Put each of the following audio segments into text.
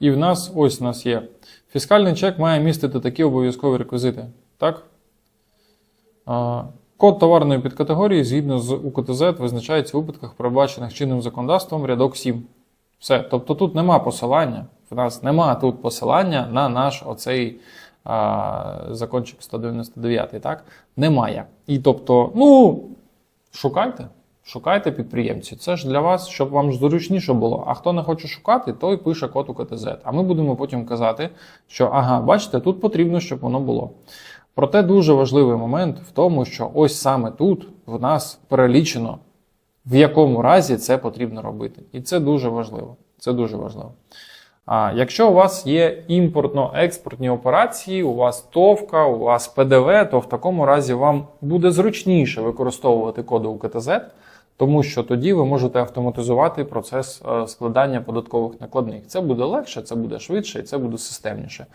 І в нас ось у нас є. Фіскальний чек має містити такі обов'язкові реквізити. Так? Код товарної підкатегорії згідно з УКТЗ визначається у випадках, передбачених чинним законодавством рядок 7. Все. Тобто тут нема посилання. В нас нема тут посилання на наш оцей а, закончик 199, так? Немає. І тобто, ну, шукайте. Шукайте підприємці. Це ж для вас, щоб вам зручніше було. А хто не хоче шукати, той пише код УКТЗ. А ми будемо потім казати, що ага, бачите, тут потрібно, щоб воно було. Проте дуже важливий момент в тому, що ось саме тут в нас перелічено, в якому разі це потрібно робити. І це дуже важливо. Це дуже важливо. А якщо у вас є імпортно-експортні операції, у вас товка, у вас ПДВ, то в такому разі вам буде зручніше використовувати коди УКТЗ, тому що тоді ви можете автоматизувати процес е, складання податкових накладних. Це буде легше, це буде швидше і це буде системніше.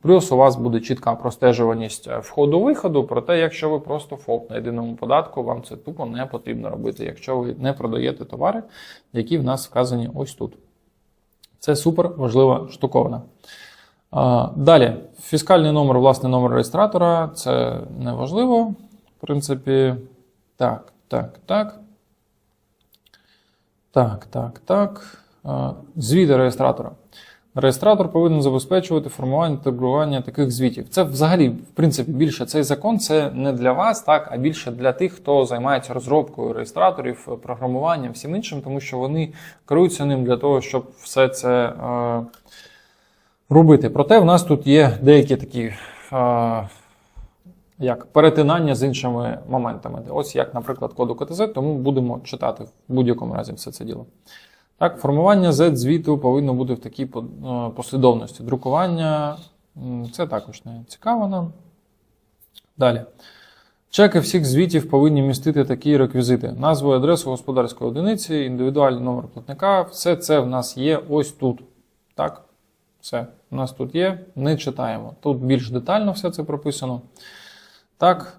Плюс у вас буде чітка простежуваність е, входу-виходу, проте, якщо ви просто ФОП на єдиному податку, вам це тупо не потрібно робити, якщо ви не продаєте товари, які в нас вказані ось тут. Це супер важлива штуковина. Далі, фіскальний номер, власний номер реєстратора це не важливо. В принципі, так, так, так. Так, так, так. Звіти реєстратора. Реєстратор повинен забезпечувати формування та торгування таких звітів. Це взагалі, в принципі, більше цей закон це не для вас, так, а більше для тих, хто займається розробкою реєстраторів, програмуванням, всім іншим, тому що вони керуються ним для того, щоб все це е, робити. Проте в нас тут є деякі такі. Е, як перетинання з іншими моментами. Ось як, наприклад, коду КТЗ, тому будемо читати в будь-якому разі все це діло. Так, формування Z-звіту повинно бути в такій е, послідовності. Друкування це також не цікаво нам. Далі. Чеки всіх звітів повинні містити такі реквізити: назву і адресу господарської одиниці, індивідуальний номер платника. Все це в нас є ось тут. Так? Все, у нас тут є, не читаємо. Тут більш детально все це прописано. Так,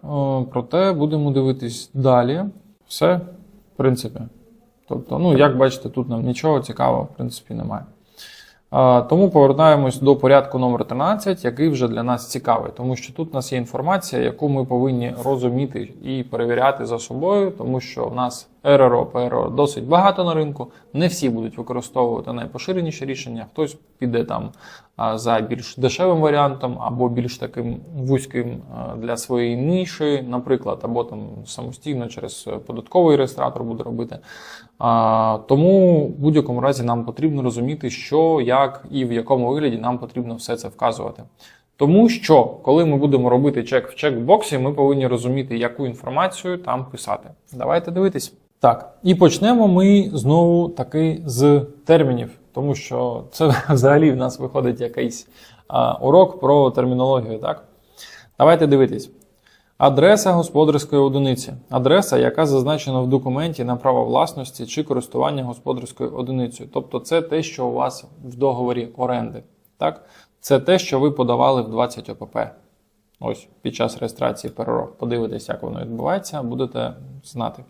проте будемо дивитись далі. Все, в принципі. Тобто, ну, як бачите, тут нам нічого цікавого, в принципі, немає. Тому повертаємось до порядку номер 13, який вже для нас цікавий, тому що тут у нас є інформація, яку ми повинні розуміти і перевіряти за собою, тому що в нас РРО, ПРО досить багато на ринку. Не всі будуть використовувати найпоширеніші рішення. Хтось піде там за більш дешевим варіантом, або більш таким вузьким для своєї ніші, наприклад, або там самостійно через податковий реєстратор буде робити. Тому в будь-якому разі нам потрібно розуміти, що, як і в якому вигляді нам потрібно все це вказувати. Тому що, коли ми будемо робити чек в чекбоксі, ми повинні розуміти, яку інформацію там писати. Давайте дивитись. Так, і почнемо ми знову таки з термінів, тому що це взагалі в нас виходить якийсь а, урок про термінологію. Так, давайте дивитись. Адреса господарської одиниці. Адреса, яка зазначена в документі на право власності чи користування господарською одиницею. Тобто це те, що у вас в договорі оренди. Так? Це те, що ви подавали в 20 ОПП. Ось під час реєстрації ПРО. Подивитесь, як воно відбувається, будете знати.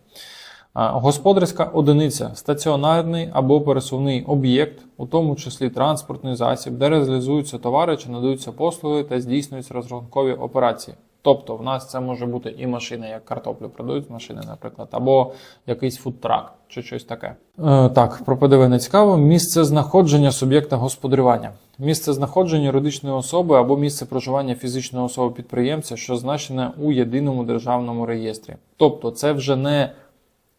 Господарська одиниця стаціонарний або пересувний об'єкт, у тому числі транспортний засіб, де реалізуються товари чи надаються послуги та здійснюються розрахункові операції. Тобто, в нас це може бути і машина, як картоплю продають машини, наприклад, або якийсь фудтрак чи щось таке. Е, так, про ПДВ не цікаво. Місце знаходження суб'єкта господарювання. Місце знаходження юридичної особи або місце проживання фізичної особи підприємця, що значене у єдиному державному реєстрі. Тобто, це вже не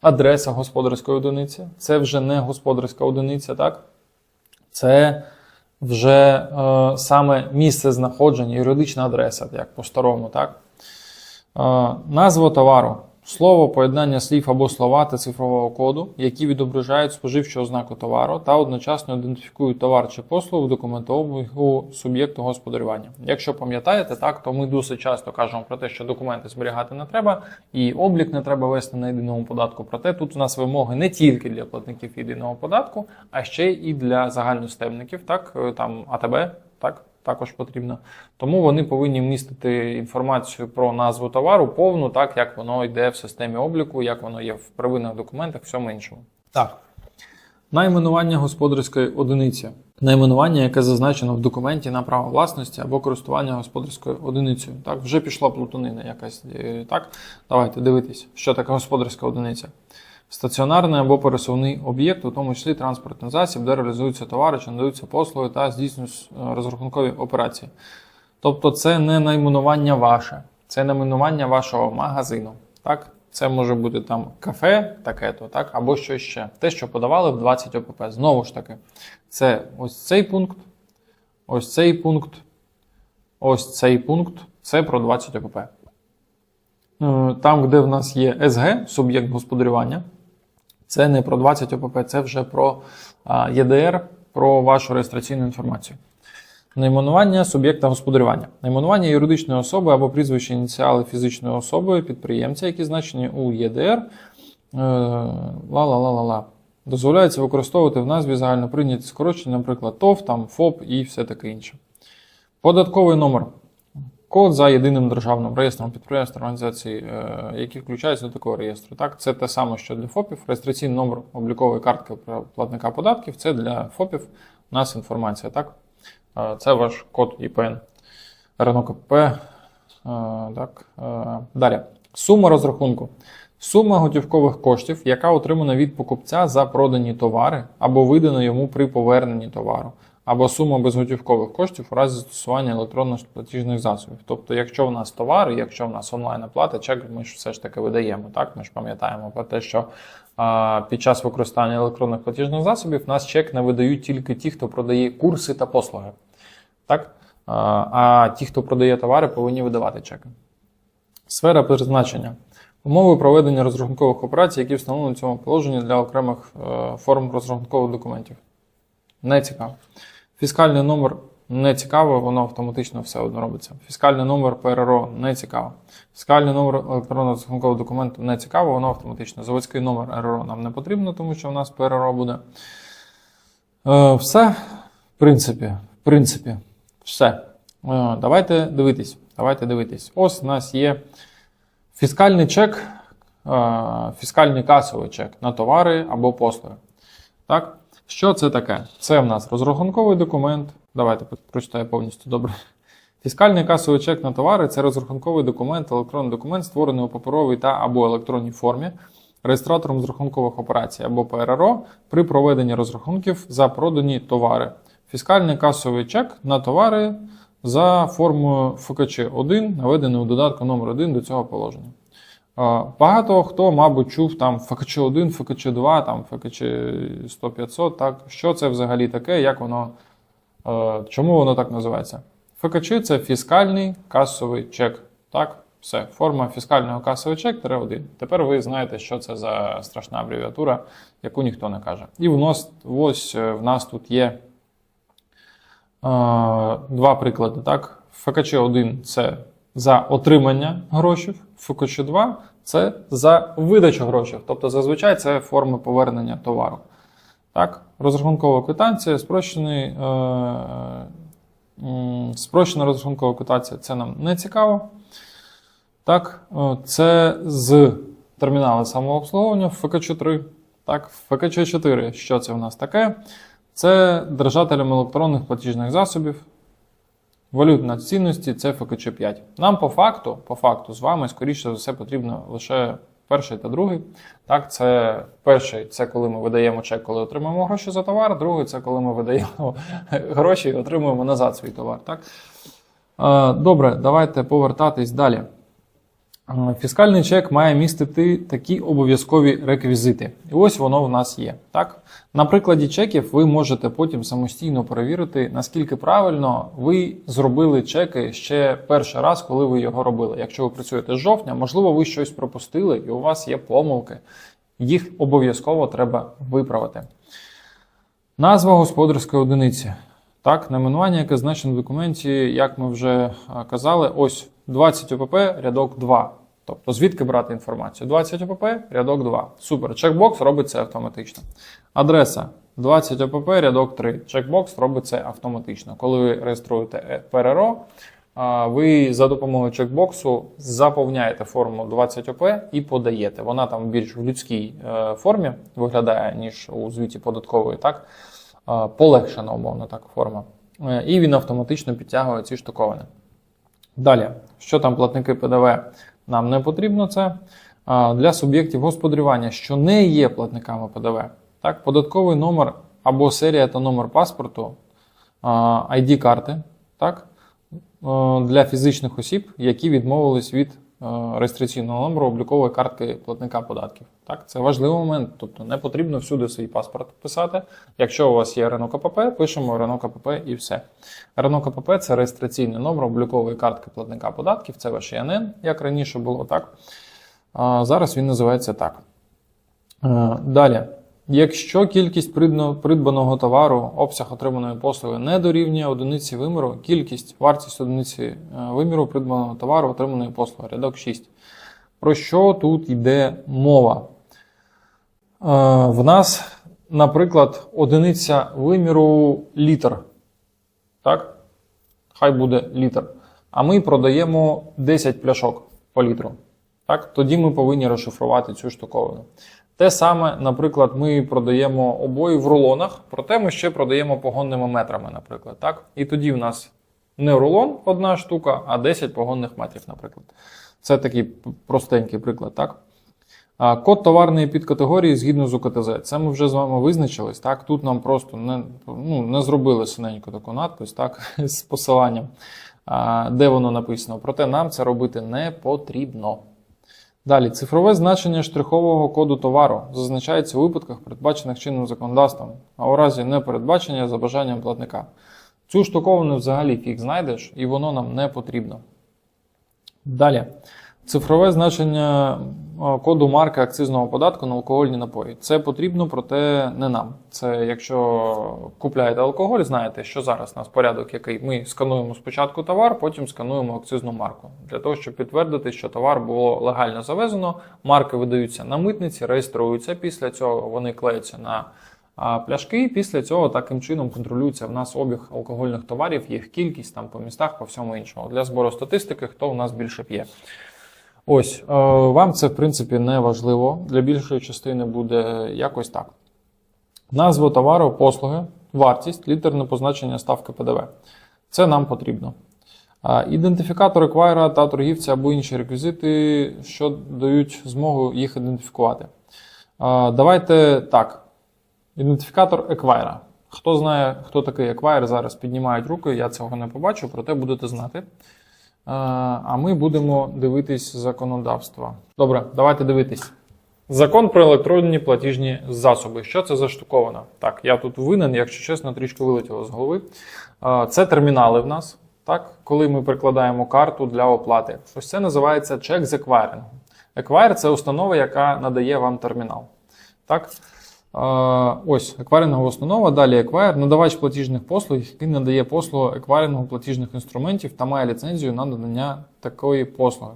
адреса господарської одиниці, це вже не господарська одиниця, так? Це вже е, саме місце знаходження, юридична адреса, як по-старому, так? Е, назва товару. Слово, поєднання слів або слова та цифрового коду, які відображають споживчу ознаку товару та одночасно ідентифікують товар чи послугу в документообігу суб'єкту господарювання. Якщо пам'ятаєте, так то ми досить часто кажемо про те, що документи зберігати не треба, і облік не треба вести на єдиному податку. Проте тут у нас вимоги не тільки для платників єдиного податку, а ще і для загальностемників, так е, там АТБ, так. Також потрібно. Тому вони повинні містити інформацію про назву товару повну, так як воно йде в системі обліку, як воно є в первинних документах, всьому іншому. Так. Найменування господарської одиниці. найменування, яке зазначено в документі на право власності або користування господарською одиницею. Так, вже пішла плутанина якась. Е, Так, давайте дивитись, що таке господарська одиниця. Стаціонарний або пересувний об'єкт, у тому числі транспортний засіб, де реалізуються товари чи надаються послуги та здійснюються е, розрахункові операції. Тобто це не найменування ваше, це найменування вашого магазину. Так? Це може бути там кафе, таке-то, так, або що ще. Те, що подавали в 20 ОПП. Знову ж таки, це ось цей пункт, ось цей пункт, ось цей пункт. Це про 20 ОПП. Е, Там, де в нас є СГ, суб'єкт господарювання, це не про 20 ОПП, це вже про ЄДР, про вашу реєстраційну інформацію. Найменування суб'єкта господарювання. Найменування юридичної особи або прізвище ініціали фізичної особи, підприємця, які значені у ЄДР. е, Ла-ла-ла-ла-ла. Дозволяється використовувати в назві загальноприйняті скорочення, наприклад, ТОВ, там, ФОП і все таке інше. Податковий номер. Код за єдиним державним реєстром підприємств та організацій, е, які включаються до такого реєстру. Так, це те саме, що для ФОПів. Реєстраційний номер облікової картки платника податків. Це для ФОПів. У нас інформація. Так? Е, Це ваш код ІПН. РНОКП. Е, Так. Далі. Сума розрахунку. Сума готівкових коштів, яка отримана від покупця за продані товари або видана йому при поверненні товару, або сума безготівкових коштів у разі застосування електронних платіжних засобів. Тобто, якщо в нас товари, якщо в нас онлайн оплата, чек ми ж все ж таки видаємо. Так, ми ж пам'ятаємо про те, що а, під час використання електронних платіжних засобів нас чек не видають тільки ті, хто продає курси та послуги. Так? А, а ті, хто продає товари, повинні видавати чеки. Сфера призначення. Умови проведення розрахункових операцій, які встановлені в цьому положенні для окремих е, форм розрахункових документів. Не цікаво. Фіскальний номер не цікаво, воно автоматично все одно робиться. Фіскальний номер ПРРО не цікаво. Фіскальний номер електронного розрахункового документу не цікаво, воно автоматично. Заводський номер РРО нам не потрібно, тому що в нас ПРРО буде. Е, все, в принципі, в принципі, все. Е, давайте дивитись. Давайте дивитись. Ось у нас є фіскальний чек, е, фіскальний касовий чек на товари або послуги. Так? Що це таке? Це в нас розрахунковий документ. Давайте прочитаю повністю добре. Фіскальний касовий чек на товари це розрахунковий документ, електронний документ, створений у паперовій та або електронній формі реєстратором з рахункових операцій або ПРРО при проведенні розрахунків за продані товари. Фіскальний касовий чек на товари за формою ФКЧ-1, наведений у додатку номер 1 до цього положення. Багато хто, мабуть, чув там ФКЧ-1, ФКЧ-2, там ФКЧ 100-500. Так, що це взагалі таке, як воно, е, чому воно так називається? ФКЧ це фіскальний касовий чек. Так, все, форма фіскального касовий чек 1. Тепер ви знаєте, що це за страшна абревіатура, яку ніхто не каже. І в нас, ось е, в нас тут є е, два приклади. Так? ФКЧ-1 це за отримання грошей, ФКЧ-2 це за видачу грошей. Тобто зазвичай це форми повернення товару. Так? Розрахункова квитанція, спрощений, е, м, спрощена розрахункова квитанція це нам не цікаво. Так, е, це з терміналу самообслуговування ФКЧ-3. Так, ФКЧ-4, що це в нас таке? Це держателем електронних платіжних засобів. Валютна цінності це ФКЧ-5. Нам по факту, по факту з вами, скоріше за все, потрібно лише перший та другий. Так, це перший це коли ми видаємо чек, коли отримуємо гроші за товар. Другий це коли ми видаємо гроші і отримуємо назад свій товар. Так? Е, Добре, давайте повертатись далі. Фіскальний чек має містити такі обов'язкові реквізити. І ось воно в нас є. Так? На прикладі чеків ви можете потім самостійно перевірити, наскільки правильно ви зробили чеки ще перший раз, коли ви його робили. Якщо ви працюєте з жовтня, можливо, ви щось пропустили і у вас є помилки. Їх обов'язково треба виправити. Назва господарської одиниці. Так, найменування, яке значено в документі, як ми вже казали, ось 20 ОПП, рядок 2. Тобто, звідки брати інформацію? 20 ОПП, рядок 2. Супер. Чекбокс робить це автоматично. Адреса 20 ОПП, рядок 3. Чекбокс робить це автоматично. Коли ви реєструєте ПРРО, ви за допомогою чекбоксу заповняєте форму 20 ОП і подаєте. Вона там більш в людській е, формі виглядає, ніж у звіті податкової. так? полегшена, умовно так, форма. Е, І він автоматично підтягує ці штуковини. Далі, що там платники ПДВ? Нам не потрібно це. Для суб'єктів господарювання, що не є платниками ПДВ, так, податковий номер або серія та номер паспорту, ID-карти, так, е, для фізичних осіб, які відмовились від реєстраційного номеру облікової картки платника податків. Так, це важливий момент. Тобто не потрібно всюди свій паспорт писати. Якщо у вас є РНО КПП, пишемо РНО КПП і все. РНО КПП це реєстраційний номер облікової картки платника податків, це ваш ІНН, як раніше було так. Зараз він називається так. Е, Далі. Якщо кількість придбаного товару, обсяг отриманої послуги не дорівнює одиниці виміру, кількість, вартість одиниці е, виміру придбаного товару, отриманої послуги. Рядок 6. Про що тут йде мова? Е, В нас, наприклад, одиниця виміру літр. Так? Хай буде літр. А ми продаємо 10 пляшок по літру. Так? Тоді ми повинні розшифрувати цю штуковину. Те саме, наприклад, ми продаємо обої в рулонах, проте ми ще продаємо погонними метрами, наприклад. Так? І тоді в нас не рулон одна штука, а 10 погонних метрів, наприклад. Це такий простенький приклад, так? Код товарної підкатегорії згідно з УКТЗ. Це ми вже з вами визначились. Так? Тут нам просто не, ну, не зробили синеньку таку надпис так? з посиланням, де воно написано. Проте нам це робити не потрібно. Далі, цифрове значення штрихового коду товару зазначається у випадках, передбачених чинним законодавством, а у разі непередбачення за бажанням платника. Цю штуковину взагалі фіг знайдеш, і воно нам не потрібно. Далі. Цифрове значення коду марки акцизного податку на алкогольні напої. Це потрібно, проте не нам. Це якщо купляєте алкоголь, знаєте, що зараз у нас порядок який. Ми скануємо спочатку товар, потім скануємо акцизну марку. Для того, щоб підтвердити, що товар було легально завезено, марки видаються на митниці, реєструються. Після цього вони клеються на пляшки. Після цього таким чином контролюється в нас обіг алкогольних товарів, їх кількість там по містах, по всьому іншому. Для збору статистики, хто у нас більше п'є. Ось, е, вам це в принципі не важливо. Для більшої частини буде якось так. Назва товару, послуги, вартість, літерне позначення ставки ПДВ. Це нам потрібно. Ідентифікатор еквайра та торгівця або інші реквізити, що дають змогу їх ідентифікувати. Давайте так. Ідентифікатор еквайра. Хто знає, хто такий еквайр, зараз піднімають руки, я цього не побачу, проте будете знати. Е, А ми будемо дивитись законодавство. Добре, давайте дивитись. Закон про електронні платіжні засоби. Що це за штуковина? Так, я тут винен, якщо чесно, трішки вилетіло з голови. Е, Це термінали в нас, так, коли ми прикладаємо карту для оплати. Ось це називається чек з еквайрингу. Еквайр це установа, яка надає вам термінал. Так? Ось еквайрингова установа, далі еквайр, надавач платіжних послуг, який надає послугу еквайрингу платіжних інструментів та має ліцензію на надання такої послуги.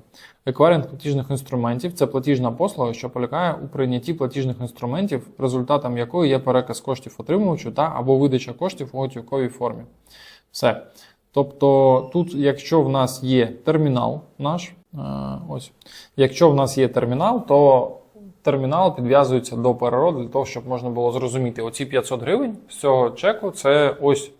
Еквайринг платіжних інструментів це платіжна послуга, що полягає у прийнятті платіжних інструментів, результатом якої є переказ коштів отримувачу та або видача коштів у готівковій формі. Все. Тобто тут, якщо в нас є термінал наш, е, ось, якщо в нас є термінал, то термінал підв'язується до перероду для того, щоб можна було зрозуміти, оці 500 гривень з цього чеку це ось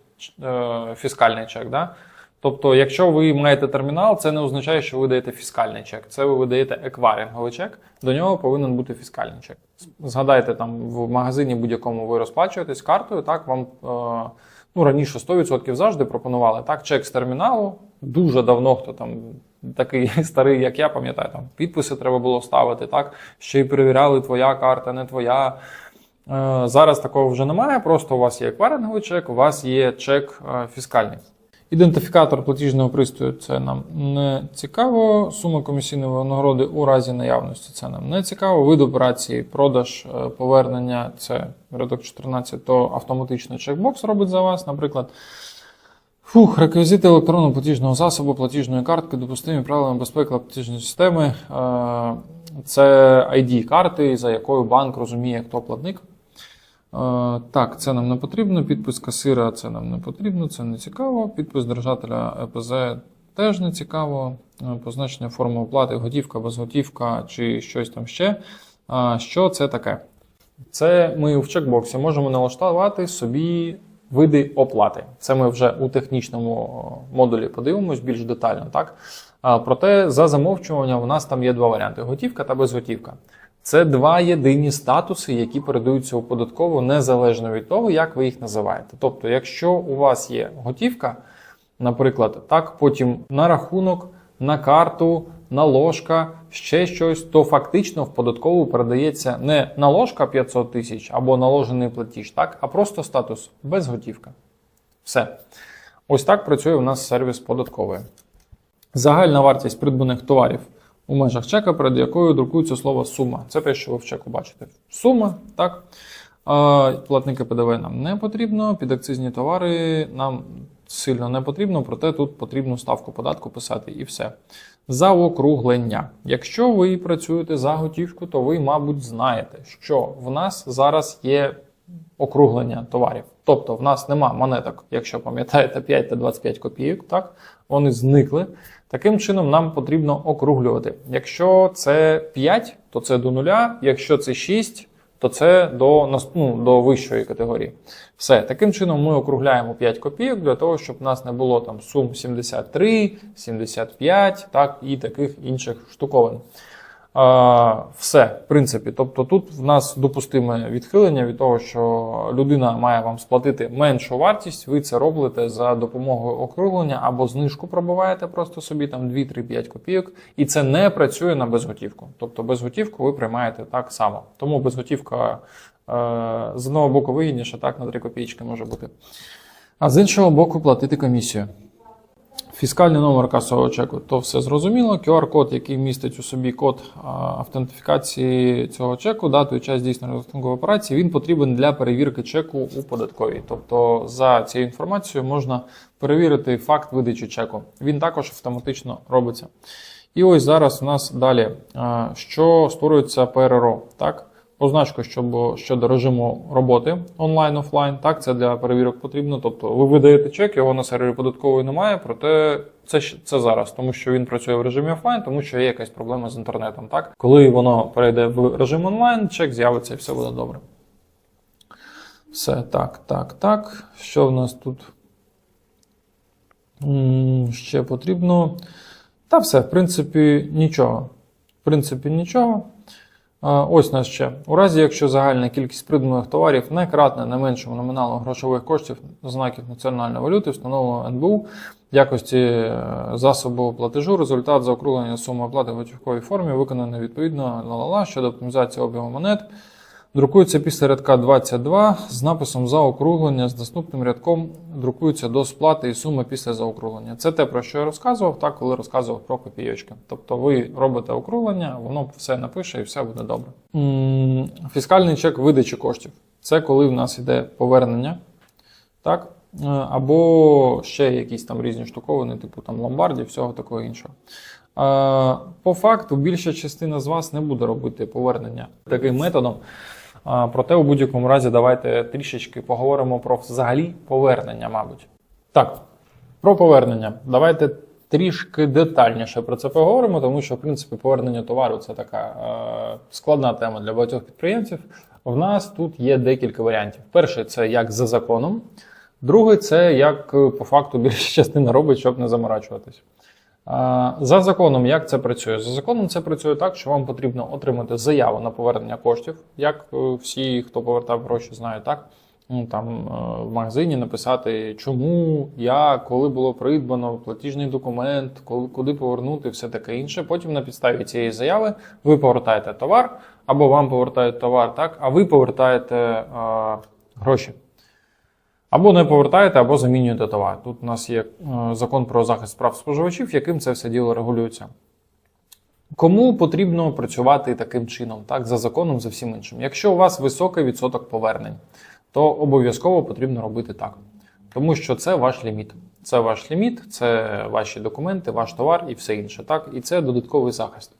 е, фіскальний чек. Да? Тобто, якщо ви маєте термінал, це не означає, що ви даєте фіскальний чек. Це ви видаєте еквайринговий чек, до нього повинен бути фіскальний чек. Згадайте, там в магазині будь-якому ви розплачуєтесь картою, так вам е, ну, раніше 100% завжди пропонували так, чек з терміналу. Дуже давно хто там такий старий, як я пам'ятаю, там підписи треба було ставити, так ще й перевіряли, твоя карта, не твоя. Е, Зараз такого вже немає. Просто у вас є еквайринговий чек, у вас є чек е, фіскальний. Ідентифікатор платіжного пристрою це нам не цікаво. Сума комісійної нагороди у разі наявності це нам не цікаво. Вид операції, продаж, е, повернення це рядок 14, то автоматично чекбокс робить за вас, наприклад. Фух, реквізити електронного платіжного засобу, платіжної картки, допустимі правилами безпеки платіжної системи. Е, Це ID карти, за якою банк розуміє, хто платник. Е, Так, це нам не потрібно. Підпис касира це нам не потрібно, це не цікаво. Підпис держателя ЕПЗ теж не цікаво. Е, Позначення форми оплати, готівка, безготівка чи щось там ще. Що це таке? Це ми в чекбоксі можемо налаштувати собі види оплати. Це ми вже у технічному модулі подивимось більш детально. Так? Проте за замовчування у нас там є два варіанти: готівка та безготівка. Це два єдині статуси, які передаються у податкову незалежно від того, як ви їх називаєте. Тобто, якщо у вас є готівка, наприклад, так, потім на рахунок, на карту, на ложка, ще щось, то фактично в податкову передається не наложка 500 тисяч або наложений платіж, так, а просто статус безготівка. Все. Ось так працює у нас сервіс податкової. Загальна вартість придбаних товарів у межах чека, перед якою друкується слово сума. Це те, що ви в чеку бачите. Сума, так. Платники ПДВ нам не потрібно, підакцизні товари нам сильно не потрібно, проте тут потрібно ставку податку писати і все. Заокруглення. Якщо ви працюєте за готівку, то ви, мабуть, знаєте, що в нас зараз є округлення товарів. Тобто в нас нема монеток, якщо пам'ятаєте, 5 та 25 копійок, так? Вони зникли. Таким чином нам потрібно округлювати. Якщо це 5, то це до нуля, якщо це 6, то це до, ну, до вищої категорії. Все, таким чином ми округляємо 5 копійок для того, щоб у нас не було там сум 73, 75, так, і таких інших штуковин. Все, в принципі. Тобто тут в нас допустиме відхилення від того, що людина має вам сплатити меншу вартість, ви це робите за допомогою округлення або знижку пробиваєте просто собі там 2, 3, 5 копійок, і це не працює на безготівку. Тобто безготівку ви приймаєте так само. Тому безготівка е, з одного боку вигідніша, так на 3 копійки може бути. А з іншого боку, платити комісію. Фіскальний номер касового чеку, то все зрозуміло. QR-код, який містить у собі код автентифікації цього чеку, дату і час здійснення розрахункової операції, він потрібен для перевірки чеку у податковій. Тобто за цією інформацією можна перевірити факт видачі чеку. Він також автоматично робиться. І ось зараз у нас далі, що створюється ПРРО. Так? Позначку щоб, щодо режиму роботи онлайн-офлайн. Так, це для перевірок потрібно. Тобто ви видаєте чек, його на сервері податкової немає, проте це, це зараз, тому що він працює в режимі офлайн, тому що є якась проблема з інтернетом. Так? Коли воно перейде в режим онлайн, чек з'явиться і все буде добре. Все, так, так, так. Що в нас тут? Ще потрібно. Та все, в принципі, нічого. В принципі, нічого. Ось нас ще. У разі, якщо загальна кількість придбаних товарів не кратне не меншому номіналу грошових коштів знаків національної валюти, встановленого НБУ в якості е, засобу платежу, результат заокруглення суми оплати в готівковій формі виконаний відповідно ла-ла-ла щодо оптимізації обігу монет. Друкується після рядка 22 з написом заокруглення з наступним рядком друкується до сплати і суми після заокруглення. Це те, про що я розказував, так, коли розказував про копійочки. Тобто ви робите округлення, воно все напише і все буде добре. Фіскальний чек видачі коштів. Це коли в нас йде повернення, так? Е, або ще якісь там різні штуковини, типу там ломбардів, всього такого іншого. Е, По факту, більша частина з вас не буде робити повернення таким методом. Проте у будь-якому разі давайте трішечки поговоримо про взагалі повернення, мабуть. Так, про повернення. Давайте трішки детальніше про це поговоримо, тому що, в принципі, повернення товару це така е, складна тема для багатьох підприємців. В нас тут є декілька варіантів. Перший це як за законом, другий це як е, по факту більша частина робить, щоб не заморачуватись. А, За законом, як це працює? За законом це працює так, що вам потрібно отримати заяву на повернення коштів, як е, всі, хто повертав гроші, знають, так? Ну, там е, в магазині написати, чому, як, коли було придбано, платіжний документ, коли, куди повернути, все таке інше. Потім на підставі цієї заяви ви повертаєте товар, або вам повертають товар, так, а ви повертаєте е, гроші. Або не повертаєте, або замінюєте товар. Тут у нас є е, закон про захист прав споживачів, яким це все діло регулюється. Кому потрібно працювати таким чином, так, за законом, за всім іншим? Якщо у вас високий відсоток повернень, то обов'язково потрібно робити так. Тому що це ваш ліміт. Це ваш ліміт, це ваші документи, ваш товар і все інше. Так? І це додатковий захист.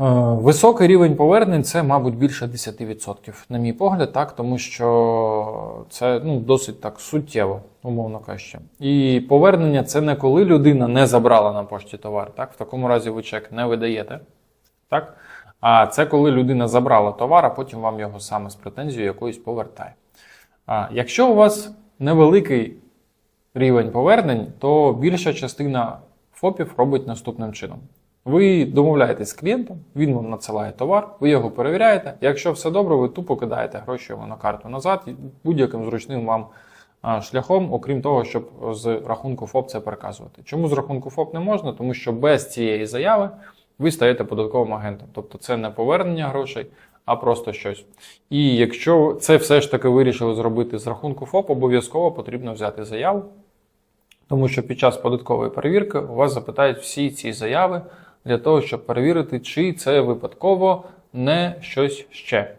Е, Високий рівень повернень це, мабуть, більше 10%, на мій погляд, так, тому що це ну, досить так суттєво, умовно кажучи. І повернення це не коли людина не забрала на пошті товар. Так? В такому разі ви чек не видаєте. Так? А це коли людина забрала товар, а потім вам його саме з претензією якоюсь повертає. А якщо у вас невеликий рівень повернень, то більша частина ФОПів робить наступним чином. Ви домовляєтесь з клієнтом, він вам надсилає товар, ви його перевіряєте. Якщо все добре, ви тупо кидаєте гроші на карту назад будь-яким зручним вам шляхом, окрім того, щоб з рахунку ФОП це переказувати. Чому з рахунку ФОП не можна? Тому що без цієї заяви ви стаєте податковим агентом. Тобто це не повернення грошей, а просто щось. І якщо це все ж таки вирішили зробити з рахунку ФОП, обов'язково потрібно взяти заяву. Тому що під час податкової перевірки у вас запитають всі ці заяви для того, щоб перевірити, чи це випадково не щось ще.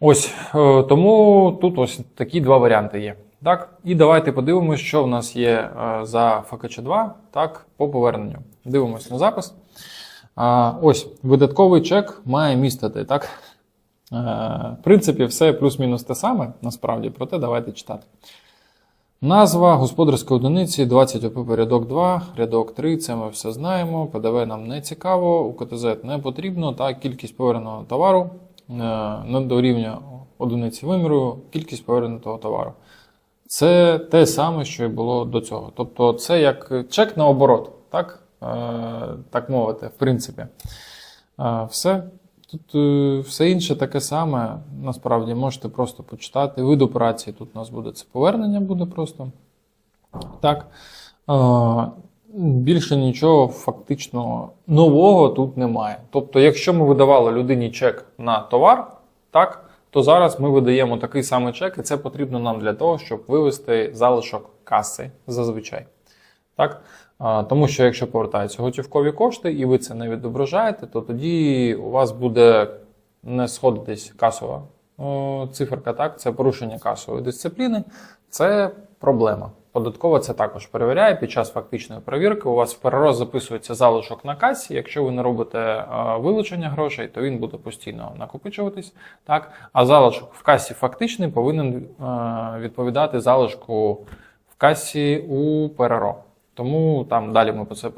Ось е, тому тут ось такі два варіанти є. Так, і давайте подивимося, що в нас є е, за ФКЧ 2 так, по поверненню. Дивимось на запис. Ось видатковий чек має містити. Так? Е, в принципі, все плюс-мінус те саме, насправді, проте давайте читати. Назва господарської одиниці 20 ОП рядок 2, рядок 3, це ми все знаємо. ПДВ нам не цікаво, у КТЗ не потрібно. Та кількість поверненого товару е, не дорівнює одиниці виміру, кількість повернутого товару. Це те саме, що і було до цього. Тобто, це як чек на оборот, так, Е, так мовити, в принципі. Е, Все. Тут е, все інше таке саме. Насправді можете просто почитати. Вид операції тут у нас буде це повернення, буде просто. Так. Е, Більше нічого фактично нового тут немає. Тобто, якщо ми видавали людині чек на товар, так, то зараз ми видаємо такий самий чек, і це потрібно нам для того, щоб вивести залишок каси зазвичай. Так? Тому що якщо повертаються готівкові кошти і ви це не відображаєте, то тоді у вас буде не сходитись касова циферка, так? це порушення касової дисципліни, це проблема. Податкова це також перевіряє під час фактичної перевірки. У вас в перероз записується залишок на касі. Якщо ви не робите е, вилучення грошей, то він буде постійно накопичуватись. Так? А залишок в касі фактичний повинен е, відповідати залишку в касі у ПРРО. Тому там далі ми про це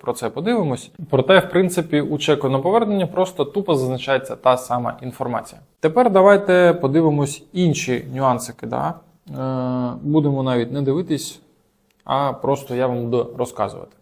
про, це подивимось. Проте, в принципі, у чеку на повернення просто тупо зазначається та сама інформація. Тепер давайте подивимось інші нюанси Да? Е, будемо навіть не дивитись, а просто я вам буду розказувати.